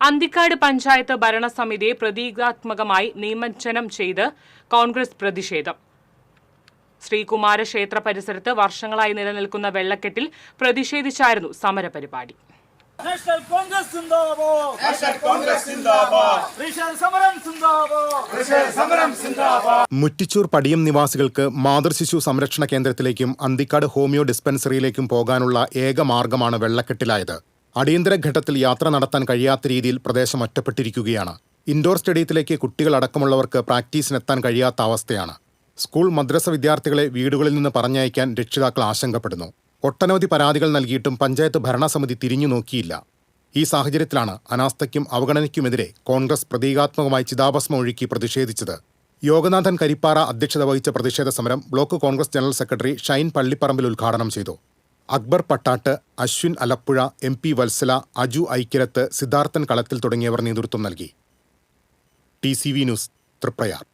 അന്തിക്കാട് പഞ്ചായത്ത് ഭരണസമിതിയെ പ്രതീകാത്മകമായി നിയമജ്ജനം ചെയ്ത് കോൺഗ്രസ് പ്രതിഷേധം. ശ്രീകുമാര ക്ഷേത്ര പരിസരത്ത് വർഷങ്ങളായി നിലനിൽക്കുന്ന വെള്ളക്കെട്ടിൽ പ്രതിഷേധിച്ചായിരുന്നു സമരപരിപാടി. നാഷണൽ കോൺഗ്രസ് സിന്ദാബാദ് നാഷണൽ കോൺഗ്രസ് സിന്ദാബാദ് സമരം സിന്ദാബാദ് സമരം സിന്ദാബാദ് മുറ്റിച്ചൂർ പടിയം നിവാസികൾക്ക് മാതൃശിശു സംരക്ഷണ കേന്ദ്രത്തിലേക്കും അന്തിക്കാട് ഹോമിയോ ഡിസ്പെൻസറിയിലേക്കും പോകാനുള്ള ഏക മാർഗമാണ് വെള്ളക്കെട്ടിലായത്. അടിയന്തര ഘട്ടത്തിൽ യാത്ര നടത്താൻ കഴിയാത്ത രീതിയിൽ പ്രദേശം ഒറ്റപ്പെട്ടിരിക്കുകയാണ്. ഇൻഡോർ സ്റ്റേഡിയത്തിലേക്ക് കുട്ടികളടക്കമുള്ളവർക്ക് പ്രാക്ടീസിനെത്താൻ കഴിയാത്ത അവസ്ഥയാണ്. സ്കൂൾ മദ്രസ വിദ്യാർത്ഥികളെ വീടുകളിൽ നിന്ന് പറഞ്ഞയക്കാൻ രക്ഷിതാക്കൾ ആശങ്കപ്പെടുന്നു. ഒട്ടനവധി പരാതികൾ നൽകിയിട്ടും പഞ്ചായത്ത് ഭരണസമിതി തിരിഞ്ഞു നോക്കിയില്ല. ഈ സാഹചര്യത്തിലാണ് അനാസ്ഥയ്ക്കും അവഗണനയ്ക്കുമെതിരെ കോൺഗ്രസ് പ്രതീകാത്മകമായി ചിതാഭസ്മം ഒഴുക്കി പ്രതിഷേധിച്ചത്. യോഗനാഥൻ കരിപ്പാറ അധ്യക്ഷത വഹിച്ച പ്രതിഷേധ സമരം block Congress general secretary Shine Pallipparambil ഉദ്ഘാടനം ചെയ്തു. അക്ബർ പട്ടാട്ട് അശ്വിൻ അലപ്പുഴ എം പി വത്സല അജു ഐക്യരത്ത് സിദ്ധാർത്ഥൻ കളത്തിൽ തുടങ്ങിയവർ നേതൃത്വം നൽകി. T C V news Triprayar.